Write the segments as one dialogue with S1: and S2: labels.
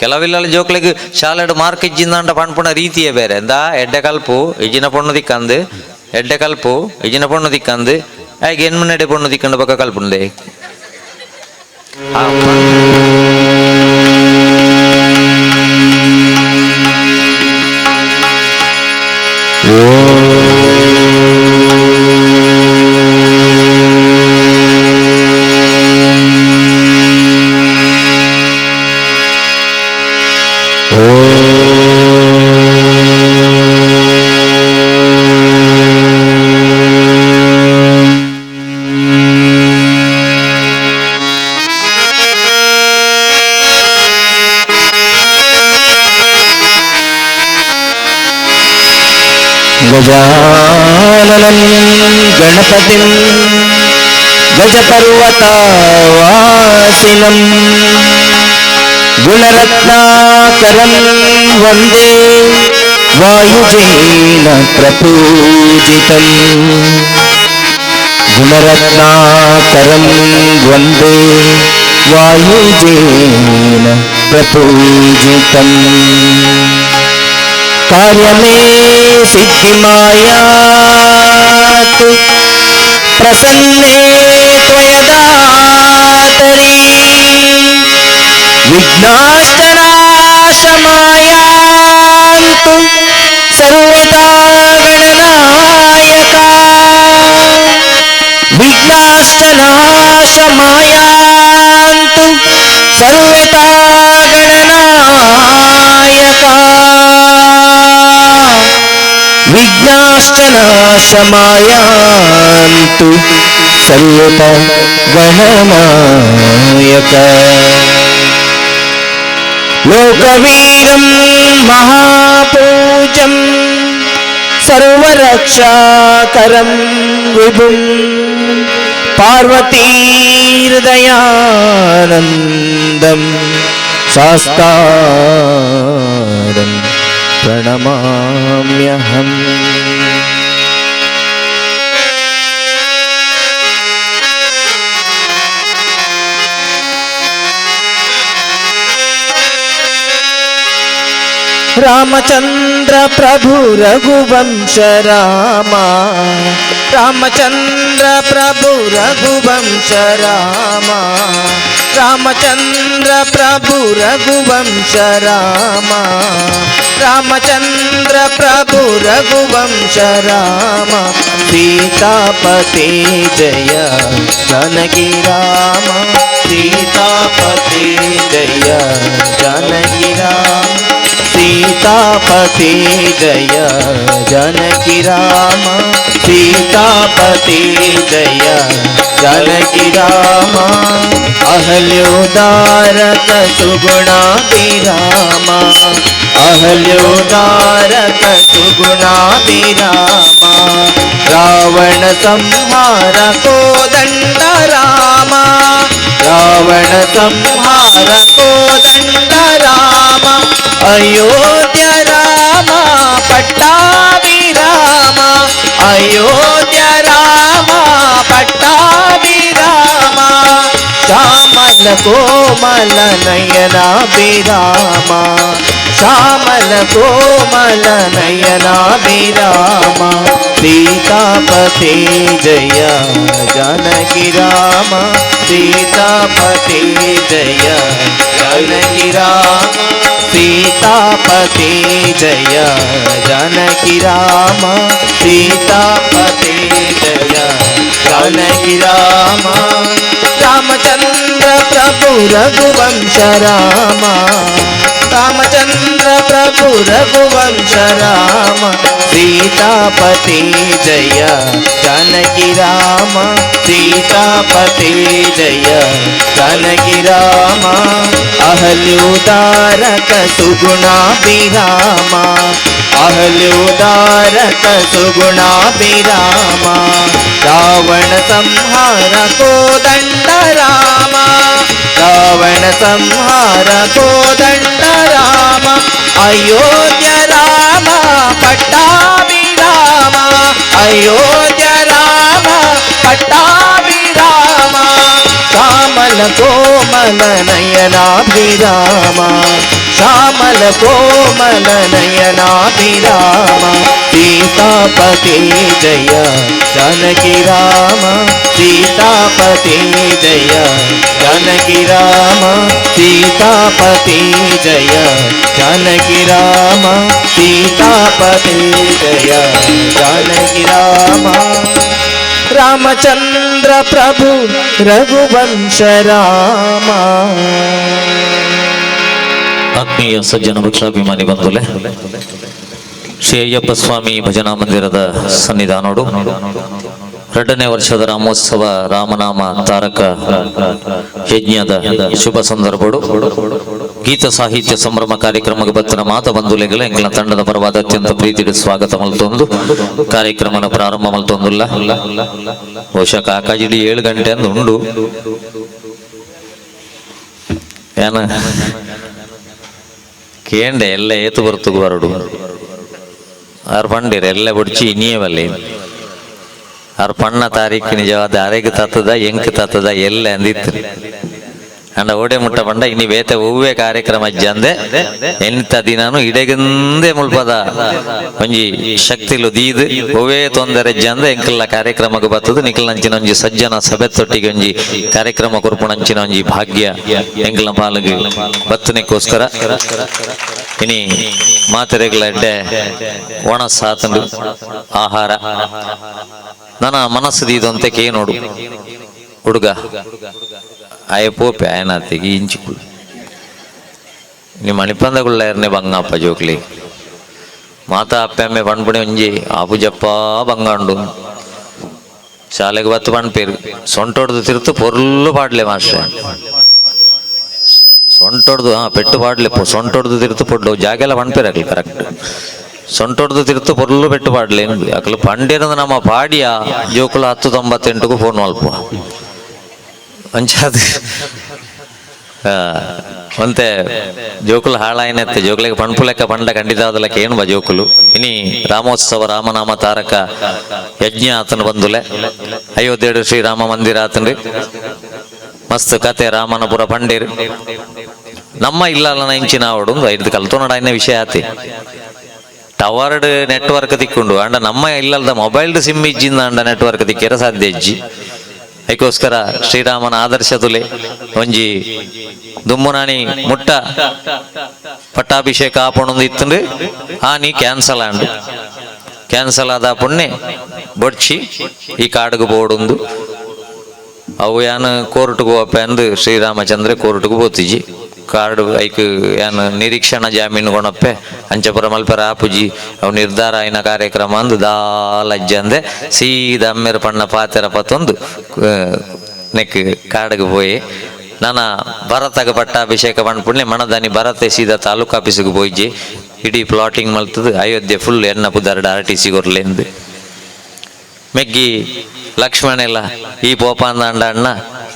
S1: ಕೆಲವಿಲ್ಲ ಜೋಕ್ಲೆಗ್ ಶಾಲೆಡ್ ಮಾರ್ಕ್ ಇಜ್ಜಿಂದಾಂಡ ಪಣ್ಪುಣ ರೀತಿಯೇ ಬೇರೆ ಎಂದ ಎಡ್ಡೆ ಕಲ್ಪು ಇಜಿನ ಪೊಣ್ಣು ದಿಕ್ಕಂದು ಎಡ್ಡೆ ಕಲ್ಪು ಇಜಿನ ಪೊಣ್ಣು ದಿಕ್ಕಂದು ಹಾಗೆ ಎನ್ಮನೆಡೆ ಪೊಣ್ಣು ದಿಕ್ಕಂಡು ಬಕ್ಕ ಕಲ್ಪುಂಡೆ ಆ
S2: గజాన గణపతి గజ గజపర్వతవాసినం గుణరత్నాకరం వందే వాయుజేన ప్రపూజితం గుణరత్నాకరం వందే వాయుజేన ప్రపూజితం కార్యమే సిద్ధిమాయా ప్రసన్నే త్వయదాతరి. విఘ్నాష్టరాశమా നഷ്ടനാശമായാന്തു സർവപവനമായക ലോകവീരം മഹാപൂജം സർവരക്ഷാകരം വിഭും പാർവതീഹൃദയാനന്ദം ശാസ്താരം പ്രണമാമ്യഹം. रामचन्द्र प्रभु रघुवंश रामा रामचन्द्र प्रभु रघुवंश रामा रामचन्द्र प्रभु रघुवंश रामा रामचन्द्र प्रभु रघुवंश रामा सीतापते जय जानकी राम सीतापते जय जानकी राम सीतापति जय जनकी राम। सीतापति जय जनकी राम। अहल्योदारत की राम अहल्योदारत की राम रावण संहार को दंड राम रावण संहार अयोध्य राम पट्टाभिराम अयोध्य को मल नयना बेरामा श्यामल को मल नयना सीता सीतापते जया जानकी सीता सीतापते जया जानकी सीता सीतापते जया जानकी रामा। सीतापते जया जानकी रामा। रामचंद्र రామచంద్ర ప్రభు రఘువంశ రామ. రామచంద్ర ప్రభు రఘువంశ రామ. సీతాపతి జయ కనకి రామ. సీతాపతి జయ కనకి రామ. అహల్యుదారక సుగుణాభిరామ. అహల్యుదారక సుగుణాభిరామ. రావణ సంహార కోదండరామ. రావణ సంహార కోదండ రామ అయోధ్య రామ పట్టాభి రామ అయోధ్య రామ పట్టాభి రామ శ్యామల కోమల నయనాభి రామ శ్యామల కోమల నయనాభి రామ సీతాపతి జయ జనకి రామ సీతాపతి జయ ಜಾನಕಿ ರಾಮ, ಸೀತಾಪತಿ ಜಯ. ಜಾನಕಿ ರಾಮ, ಸೀತಾಪತಿ ಜಯ. ಜಾನಕಿ ರಾಮ. ರಾಮಚಂದ್ರ ಪ್ರಭು, ರಘುವಂಶ ರಾಮ.
S3: ಆತ್ಮೀಯ ಸಜ್ಜನ ವೃಕ್ಷಾಭಿಮಾನಿ ಬಂಧುಲೆ ಶ್ರೀ ಅಯ್ಯಪ್ಪ ಸ್ವಾಮಿ ಭಜನಾ ಮಂದಿರದ ಸನ್ನಿಧಾನ ನೋಡು. ಎರಡನೇ ವರ್ಷದ ರಾಮೋತ್ಸವ ರಾಮನಾಮ ತಾರಕ ಯಜ್ಞದ ಶುಭ ಸಂದರ್ಭಡು ಗೀತ ಸಾಹಿತ್ಯ ಸಂಭ್ರಮ ಕಾರ್ಯಕ್ರಮಕ್ಕೆ ಬತ್ತಿನ ಮಾತ ಬಂಧುಲೆಗಳ ಎಂಗಳ ತಂಡದ ಪರವಾದ ಅತ್ಯಂತ ಪ್ರೀತಿಯ ಸ್ವಾಗತ ಮಲ್ತೊಂದು. ಕಾರ್ಯಕ್ರಮನ ಪ್ರಾರಂಭ ಮಲ್ತೊಂದುಲ್ಲ. ಬಹುಶಃ ಕಾಕಾಜಿಡಿ ಏಳು ಗಂಟೆ ಅಂದು ಉಂಡು. ಏನ? ಕೇಂಡೆ ಎಲ್ಲ ಏತು ಬರ್ತುಗು ಬರಡು ಆರು ಪಂಡಿರ ಎಲ್ಲ ಬಡ್ಚಿ ಇನ್ನಿಯವಲ್ಲಿ ಆರು ಪಣ್ಣ ತಾರೀಕು ನಿಜವಾದ ಅರೆಗೆ ತತ್ತದ ಎಂಕ್ ತತ್ತದ ಎಲ್ಲ ಅಂದಿತ್ತು. ಅಂಡ ಓಡೆ ಮುಟ್ಟ ಪಂಡ ಇನಿ ಬೇತೆ ಹೂವೇ ಕಾರ್ಯಕ್ರಮ ಅಜ್ಜಂದೆ ಎಂತ ದಿನಾನು ಇಡೆಗಂದೆ ಮುಲ್ಪದ ಒಂಜಿ ಶಕ್ತಿಲು ದೀದ್, ಹೂವೇ ತೊಂದರೆ ಅಜ್ಜಂದೆ ಎಂಕಲ್ಲ ಕಾರ್ಯಕ್ರಮಕ್ಕೆ ಬರ್ತದೆ ನಿಖಲ್ ನಂಚಿನ ಒಂಜಿ ಸಜ್ಜನ ಸಭೆ ತೊಟ್ಟಿಗೆ ಒಂಜಿ ಕಾರ್ಯಕ್ರಮ ಕೊರ್ಪುಣಂಚಿನ ಒಂಜಿ ಭಾಗ್ಯ ಎಂಕಲ ಪಾಲಿಗೆ ಬತ್ತನಿಗೋಸ್ಕರ ಇನಿ ಮಾತೆರೆಗಳ ಎಡ್ಡೆ ಒಣ ಸಾತಂಡು ಆಹಾರ ನನ್ನ ಮನಸ್ಸು ದೀದಂತೆ ಕೇ ನೋಡು ಹುಡುಗ ಆಯ ಪೋಪೆ ಆಯನಾತಿಗೆ ಇಂಚಿಕುಳು ನಿ ಮಣಿಪಂದಗುಳ್ಳಾರನೆ ಬಂಗಪ್ಪ ಜೋಕ್ಲಿ ಮಾತಾ ಅಪ್ಪೆಮ್ಮೆ ಪಣ್ಪುಣಿ ಒಂಜಿ ಆಪುಜಪ್ಪ ಬಂಗಾಂಡು ಶಾಲೆಗೆ ಬತ್ತು ಪಣ್ಪೇರು ಸೊಂಟೊಡ್ದು ತಿರ್ತು ಪೊರ್ಲು ಪಾಡ್ಲೆ ಮಾಸ್ಟ್ರೆ ಪೆಟ್ಟು ಪಾಡ್ಲೆ ಪೊ- ಸೊಂಟೊಡ್ದು ತಿರ್ತು ಪೊಡ್ಲು, ಜಾಗೆಲ್ಲ ಪಣ್ಪೇರಾಗ್ಲಿ ಕರೆಕ್ಟ್ ಸೊಂಟೊಡ್ದು ತಿರ್ತು ಪೊರ್ಲು ಪೆಟ್ಟು ಪಾಡ್ಲೆ ಎಂದು ಅಕಲು ಪಂಡಿರದ ನಮ್ಮ ಪಾಡಿಯ, ಜೋಕುಲು ಹತ್ತು ತೊಂಬತ್ತೆಂಟುಗೂ ಫೋನ್ ಮಲ್ಪ ಅಂಚಾದ ಒಂತೆ ಜೋಕುಲು ಹಾಳಾಯ್ನತ್ತೆ. ಜೋಕುಲಿಗೆ ಪಣ್ಪು ಲೆಕ್ಕ ಪಂಡ ಖಂಡಿತ ಆದಲಕ್ಕೆ ಏನು ಬ ಜೋಕುಲು? ಇನಿ ರಾಮೋತ್ಸವ, ರಾಮನಾಮ ತಾರಕ ಯಜ್ಞ ಆತನು ಬಂದುಲೆ ಅಯೋಧ್ಯೆಡು ಶ್ರೀರಾಮ ಮಂದಿರ ಆತನ್ರಿ. ಮಸ್ತ್ ಕತೆ ರಾಮನಪುರ ಪಂಡಿರ್. ನಮ್ಮ ಆವಡು ಒಂದು ಐದು ಕಲ್ತೋನಡ ಇನ್ನ ವಿಷಯ ಆತಿ. ಟವರ್ಡ್ ನೆಟ್ವರ್ಕ್ ತಿಕ್ಕೊಂಡು. ಅಂಡ ನಮ್ಮ ಇಲ್ಲಲ್ದ ಮೊಬೈಲ್ ಸಿಮ್ ಇಜ್ಜಿಂದ ಅಂಡ ನೆಟ್ವರ್ಕ್ ತಿಕ್ಕಿರ ಸಾಧ್ಯ ಇಜ್ಜಿ. ಅದಕ್ಕೋಸ್ಕರ ಶ್ರೀರಾಮನ ಆದರ್ಶ ಒಂಜಿ ದುಮ್ಮುನಾಣಿ ಮುಟ್ಟ ಪಟ್ಟಾಭಿಷೇಕ ಆಪಣೊಂದು ಇತ್ತಂದ್ರೆ ಆನಿ ಕ್ಯಾನ್ಸಲ್ ಆಂಡು. ಕ್ಯಾನ್ಸಲ್ ಆದ ಪುಣ್ಯ ಬೊಡ್ಚಿ ಈ ಕಾಡಿಗೆ ಬೋಡೊಂದು. ಅವು ಯಾನ್ ಕೋರ್ಟ್ಗೆ ಹೋಗಪ್ಪ ಅಂದು ಶ್ರೀರಾಮಚಂದ್ರ ಕೋರ್ಟ್ಗೆ ಹೋತಿಜಿ ಕಾರ್ಡ್ ಐಕ್ ಏನು ನಿರೀಕ್ಷಣ ಜಾಮೀನು ಕೊಣಪ್ಪೆ ಅಂಚಪುರ ಮಲ್ಪರ ಆಪುಜಿ ಅವು ನಿರ್ಧಾರ ಆಯ್ನ ಕಾರ್ಯಕ್ರಮ ಅಂದು ದಾಲಜ್ಜ ಅಂದೆ, ಸೀದಾ ಅಮ್ಮೆರ ಪಣ್ಣ ಪಾತೆರ ಪತ್ತೊಂದು ನೆಕ್ ಕಾರ್ಡ್ಗೆ ಹೋಯಿ. ನನ್ನ ಭರತಗ ಪಟ್ಟಾಭಿಷೇಕ ಪುಣ್ಯ ಮಣದಾನಿ ಭರತೆ ಸೀದಾ ತಾಲೂಕು ಆಫೀಸಿಗೆ ಹೋಯ್ಜಿ. ಇಡೀ ಪ್ಲಾಟಿಂಗ್ ಮಲ್ತದು, ಅಯೋಧ್ಯೆ ಫುಲ್ ಎನ್ನ ಪುದರ್ಡ ಆರ್ ಟಿ ಸಿ ಕೊರ್ಲೆಂದು ಮೆಗ್ಗಿ, ಲಕ್ಷ್ಮಣ ಎಲ್ಲ, ಈ ಪೋಪ ಅಂದ ಅಣ್ಣ,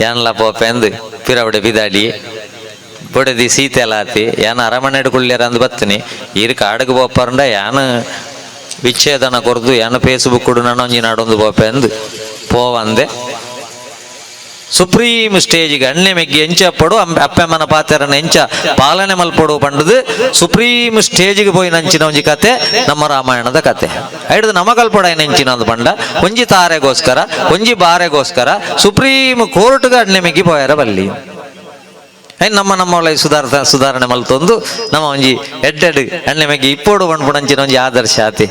S3: ಏನ್ಲ ಪೋಪೆ ಅಂದು, ಪಿರವಡೆ ಬಿದಾಡಿ ಬೊಡದಿ ಸೀತೆ ಆತಿ ಯಾನ ಅರಮನೆ ಕುಳ್ಳ್ಯಾರ ಅಂದ್ ಬತ್ತೀನಿ. ಇರ್ ಕಾಡಿಗೆ ಪೋಪರ್ಂಡ ಯಾನ ವಿಚ್ಛೇದನ ಕೊರ್ದು ಯಾನ ಫೇಸ್ಬುಕ್ ಕೊಡು ನಾನು ಒಂಜಿ ನಾಡೊಂದು ಬೋಪೆ ಅಂದು ಪೋವಂದೆ ಸುಪ್ರೀಂ ಸ್ಟೇಜಿಗೆ ಅಣ್ಣೆ ಮೆಗ್ಗಿ ಎಂಚ ಪಡು ಅಪ್ಪಮ್ಮನ ಪಾತ್ರನ ಎಂಚ ಪಾಲನೆ ಮಲ್ಪಡು ಪಂಡದು. ಸುಪ್ರೀಂ ಸ್ಟೇಜಿಗೆ ಪೋಯಿ ನಂಚಿನ ಒಂಜಿ ಕತೆ, ನಮ್ಮ ರಾಮಾಯಣದ ಕತೆ. ಹಿಡಿದು ನಮ ಕಲ್ಪಡ ಪಂಡ, ಒಂಜಿ ತಾರೆಗೋಸ್ಕರ, ಒಂಜಿ ಬಾರೆಗೋಸ್ಕರ ಸುಪ್ರೀಂ ಕೋರ್ಟ್ಗೆ ಅಣ್ಣೆ ಮೆಗ್ಗಿ ಪೋಯರ ಬಲ್ಲಿ. ನಮ್ಮ ನಮ್ಮ ಒಳ್ಳೆ ಸುಧಾರ ಸುಧಾರಣೆ ಮಲ್ತೊಂದು, ನಮ್ಮ ಒಂಜಿ ಎಡ್ಡೆಡ್ ಎಣ್ಣೆ ಮೆಗ್ಗಿ ಇಪ್ಪೋಡು ಪಂಡ್ಪುಣಂಚಿನ ಒಂಜಿ ಆದರ್ಶ ಆತಿ.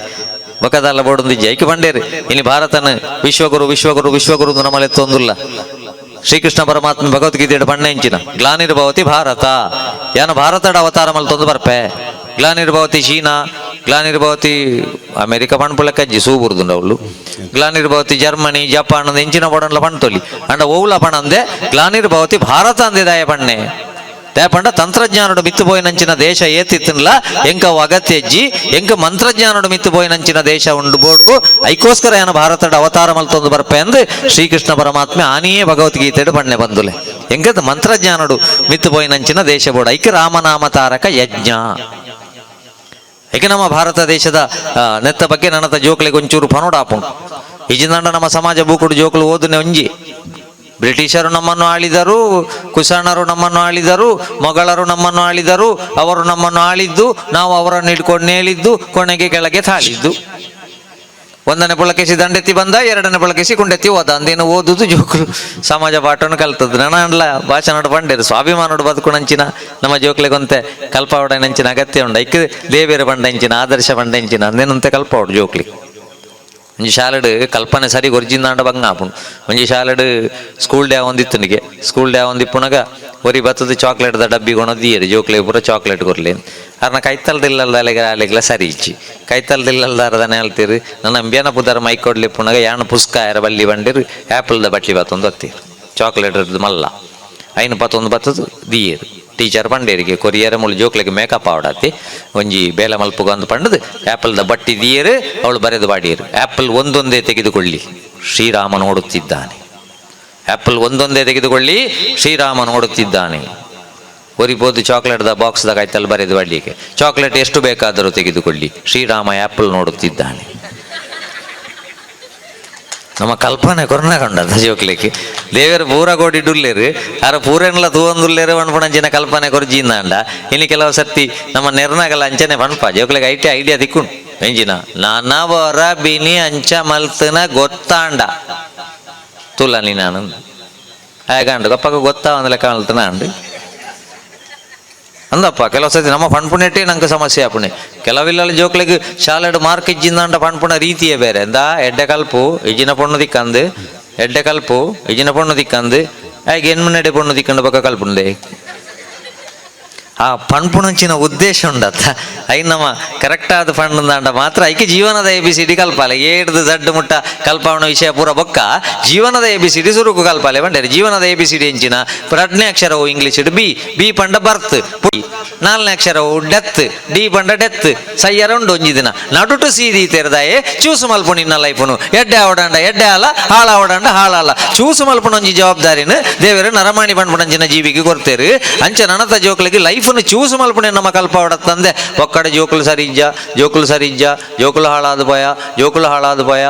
S3: ಬೊಕದಲ್ಲ ಬೋಡೊಂದು ಜೈಕ್ ಬಂಡೇರಿ ಇಲ್ಲಿ ಭಾರತನ ವಿಶ್ವಗುರು ವಿಶ್ವಗುರು ವಿಶ್ವಗುರು ನಮ್ಮಲ್ಲಿ ತೊಂದುಲ್ಲ ಶ್ರೀಕೃಷ್ಣ ಪರಮಾತ್ಮ ಭಗವದ್ಗೀತೆയുടെ ಬಣ್ಣೆಂಚಿನ ಗ್ಲಾನಿರ್ಭವತಿ ಭಾರತ. ಯಾನ ಭಾರತದ ಅವತಾರ ಮಲ್ತೊಂದು ಬರ್ಪೆ. ಗ್ಲಾನಿರ್ಭವತಿ ಚೀನಾ ಗ್ಲಾನಿರ್ಭವತಿ ಅಮೆರಿಕ ಪಣ್ಪುಳಕ್ಕೆ ಅಜ್ಜಿ ಸೂಬುರ್ದುಂಡ ಅವಳು ಗ್ಲಾನಿರ್ಭವತಿ ಜರ್ಮನಿ ಜಪಾನ್ ಅಂದ ಎಂಚಿನ ಪಡನ್ಲ ಪಣ್ತೊಲಿ ಅಂಡ ಓವುಲ ಪಣಂದೆ ಗ್ಲಾನಿರ್ಭವತಿ ಭಾರತ ಅಂದೆ ದಾಯ ಪಣ್ಣೆ ತೇಪಂಡ ತಂತ್ರಜ್ಞಾನಡು ಮಿತ್ತು ಪೋಯಿನಂಚಿನ ದೇಶ ಏತಿತ್ತನ್ಲ ಎಂಕ ಅಗತ್ಯಜ್ಜಿ ಎಂಕ ಮಂತ್ರಜ್ಞಾನಡು ಮಿತ್ತು ಪೋಯಿನಂಚಿನ ದೇಶ ಉಂಡು ಬೋಡು ಐಕೋಸ್ಕರ ಏನ ಭಾರತದ ಅವತಾರ ಮಲ್ತೊಂದು ಬರ್ಪೆ ಅಂದು ಶ್ರೀಕೃಷ್ಣ ಪರಮಾತ್ಮ ಆನಿಯೇ ಭಗವದ್ಗೀತೆಡು ಪಣ್ಣೆ ಬಂದುಲೆ ಎಂಕದ ಮಂತ್ರಜ್ಞಾನಡು ಭಾರತ ದೇಶದ ನೆತ್ತ ಬಗ್ಗೆ ನನ್ನತ ಜೋಕ್ಲಿಗೆ ಒಂಚೂರು ಪನೋಡಾಪುಂಡು ನಂಡ ನಮ್ಮ ಸಮಾಜ ಬೂಕುಡು ಜೋಕ್ಲು ಓದನೆ ಒಂಜಿ. ಬ್ರಿಟಿಷರು ನಮ್ಮನ್ನು ಆಳಿದರು, ಕುಶಾಣರು ನಮ್ಮನ್ನು ಆಳಿದರು, ಮೊಘಲರು ನಮ್ಮನ್ನು ಆಳಿದರು, ಅವರು ನಮ್ಮನ್ನು ಆಳಿದ್ದು, ನಾವು ಅವರನ್ನು ಹಿಡ್ಕೊಂಡು ನೇಳಿದ್ದು ಕೊನೆಗೆ ಕೆಳಗೆ ತಾಳಿದ್ದು. ಒಂದನೇ ಪುಳಕೇಶಿ ದಂಡೆತ್ತಿ ಬಂದ, ಎರಡನೇ ಪುಳಕೇಶಿ ಕುಂಡೆತ್ತಿ ಹೋದ. ಅಂದೇನು ಓದುದು ಜೋಕುಲು ಸಮಾಜ ಪಾಠವನ್ನು ಕಲ್ತದ್ದು. ನನ್ನ ಭಾಷಣ ಬಂಡೇರು ಸ್ವಾಭಿಮಾನೋಡು ಬದುಕುಣಂಚಿನ ನಮ್ಮ ಜೋಕ್ಲೆಗೊಂತೆ ಕಲ್ಪಾವಡನಂಚಿನ ಅಗತ್ಯ ಉಂಡ ಇಕ್ಕ ದೇವೇರ ಬಂಡಂಚಿನ ಆದರ್ಶ ಬಂಡಂಚಿನ ಅಂದೇನಂತೆ ಕಲ್ಪಾವಡು ಜೋಕ್ಲಿ. ಶಾಲೆಡ್ ಕಲ್ಪನೆ ಸರಿ ಬಂಗ ಆಪುಂಡು ಒಂಜಿ ಶಾಲೆಡ್ ಸ್ಕೂಲ್ ಡೇ ಒಂದಿತ್ತು ನಿಗೆ ಸ್ಕೂಲ್ ಡೇ ಒಂದಿಪ್ಪುನಗ ಒರಿ ಬತ್ತದ ದ ಡಬ್ಬಿ ಕೊಣದಿಯರು ಜೋಕ್ಲೆ ಪೂರ ಚಾಕ್ಲೇಟ್ ಕೊರ್ಲಿ ಅರ್ನ ಕೈತಲ್ದಿಲ್ಲಲ್ದಾಲೆಗೆ ಆಲೆಗ್ಲ ಸರಿ ಇಚ್ಚಿ ಕೈತಲ್ದಿಲ್ಲಲ್ದಾರದನೆ ಹೇಳ್ತೀರಿ ನನ್ನ ಅಂಬ್ಯಾನ ಪುದರ ಮೈ ಕೊಡ್ಲಿಪ್ಪುನಗ ಯಾಣ ಪುಸ್ಕಾಯರ ಯಾರ ಬಲ್ಲಿ ಬಂದಿರು ಆ್ಯಪಲ್ದ ಬಟ್ಲಿ ಬತ್ತೊಂದು ಒತ್ತೀರು ಚಾಕ್ಲೇಟ್ ಮಲ್ಲ ಐನು ಪತ್ತೊಂದು ಬತ್ತದು ದಿಯರು ಟೀಚರ್ ಪಂಡೇರಿಗೆ, ಕೊರಿಯರ ಮುಳು ಜೋಕ್ಲೆಗೆ ಮೇಕಪ್ ಆವಡಾತಿ. ಒಂಜಿ ಬೇಲ ಮಲ್ಪುಗೊಂದು ಪಂಡದು ಆ್ಯಪಲ್ದ ಬಟ್ಟಿ ದಿಯರು, ಅವಳು ಬರೆದು ಬಾಡಿಯರು. ಆ್ಯಪಲ್ ಒಂದೊಂದೇ ತೆಗೆದುಕೊಳ್ಳಿ, ಶ್ರೀರಾಮ ನೋಡುತ್ತಿದ್ದಾನೆ. ಆ್ಯಪಲ್ ಒಂದೊಂದೇ ತೆಗೆದುಕೊಳ್ಳಿ, ಶ್ರೀರಾಮ ನೋಡುತ್ತಿದ್ದಾನೆ. ಒರಿಬೋದು ಚಾಕ್ಲೇಟ್ದ ಬಾಕ್ಸ್ದಾಗ ಆಯ್ತಲ್ಲಿ ಬರೆದು ಬಾಡಲಿಕ್ಕೆ. ಚಾಕ್ಲೇಟ್ ಎಷ್ಟು ಬೇಕಾದರೂ ತೆಗೆದುಕೊಳ್ಳಿ, ಶ್ರೀರಾಮ ಆ್ಯಪಲ್ ನೋಡುತ್ತಿದ್ದಾನೆ. ನಮ್ಮ ಕಲ್ಪನೆ ಕೊರೋನಾ ಕಂಡದ ಜೋಕ್ಲಿಕ್ಕೆ. ದೇವರ ಪೂರ ಕೋಡಿ ಡುಲ್ಲೇರು ಅರ ಪೂರೆನ್ಲ ತೂವೊಂದುಲ್ಲೇರು ಪಣ್ಪುಣಂಚಿನ ಕಲ್ಪನೆ ಕೊರ್ಜಿಂದಾಂಡ ಇನ್ನು ಕೆಲವು ಸರ್ತಿ ನಮ್ಮ ನೆರ್ನಾಗಲ್ಲ ಅಂಚನೆ ಪಣಪ ಜೋಕ್ಲಿಗೆ ಐಟಿ ಐಡಿಯಾ ದಿಕ್ಕುಂಡು ಎಂಜಿನ ನನವರ ಬಿನಿ ಅಂಚ ಮಲ್ತನ ಗೊತ್ತಾಂಡ. ತುಲನಿ ನಾನು. ಹೇಗಂಡು ಗಪ್ಪಗ ಗೊತ್ತಾ ಒಂದು ಲೆಕ್ಕ ಮಲ್ತನ ಅಂಡು ಅಂದಪ್ಪ ಕೆಲವು ಸತಿ ನಮ್ಮ ಪಣ್ಪುಣೆಟ್ಟೆ ನಂಗೆ ಸಮಸ್ಯೆ ಆಪುಣೆ ಕೆಲವಿಲ್ಲ ಜೋಕ್ಲೆಗ್ ಶಾಲೆಡ್ ಮಾರ್ಕ್ ಇಜ್ಜಿಂದಾಂಡ ಪಣ್ಪುಣ ರೀತಿಯೇ ಬೇರೆ ಎಂದ ಎಡ್ಡೆ ಕಲ್ಪು ಇಜಿನ ಪೊಣ್ಣು ದಿಕ್ಕಂದು ಎಡ್ಡೆ ಕಲ್ಪು ಇಜಿನ ಪೊಣ್ಣು ದಿಕ್ಕಂದು ಹಾಗೆ ಎನ್ಮನೆಡೆ ಪೊಣ್ಣು ದಿಕ್ಕಂಡು ಪಕ್ಕ ಕಲ್ಪುಂಡೆ ಆ ಪಣ್ಪುಣಂಚಿನ ಉದ್ದೇಶ ಉಂಡತ್ತ. ಐ ಕರೆಕ್ಟ್ ಆದ ಪಣ್ಣುಂದಾಂಡ ಮಾತ್ರ. ಐಕೆ ಜೀವನದ ಎ ಬಿ ಸಿ ಡಿ ಕಲ್ಪಾಲೆ ಮುಟ್ಟ ಕಲ್ಪವಣ ವಿಷಯ ಪೂರ ಬೊಕ್ಕ. ಜೀವನದ ಎ ಸುರುಕು ಕಲ್ಪಾಲೆ ಬಂಡೇರಿ. ಜೀವನದ A B C D English B. B ಪಂಡ ಬರ್ತ್. ನಾಲ್ನೇ ಅಕ್ಷರವು ಡೆತ್. ಡಿ ಪಂಡ ಡೆತ್. ಸಯ್ಯರ ಉಂಡು ಒಂಜಿ ದಿನ ಸೀದಿ ತೆರೆದಾಯೆ. ಚೂಸು ಮಲ್ಪು ನಿನ್ನ ಲೈಫುನು. ಎಡ್ಡೆ ಆವಡಂಡ, ಎಡ್ಡೆ ಅಲ್ಲ ಹಾಳ ಆವಡಂಡ ಹಾಳಲ್ಲ ಚೂಸು ಮಲ್ಪುನ ಒಂಜಿ ಜವಾಬ್ದಾರಿನ ದೇವರು ನರಮಾಣಿ ಪಂಡ್ಪುಣಂಚಿನ ಜೀವಿಗೆ ಕೊರ್ತೇರು. ಅಂಚ ನನತ ಜೋಕ್ಲಿಗೆ ಲೈಫ್ನು ಚೂಸು ಮಲ್ಪುಣೆ ನಮ್ಮ ಕಲ್ಪ ತಂದೆ ಒಕ್ಕಡೆ ಜೋಕುಲು ಸರಿಜ್ಜ ಜೋಕುಲು ಸರಿಜ್ಜ ಜೋಕುಲು ಹಾಳಾದ ಭಯ ಜೋಕುಲು ಹಾಳಾದ ಭಯ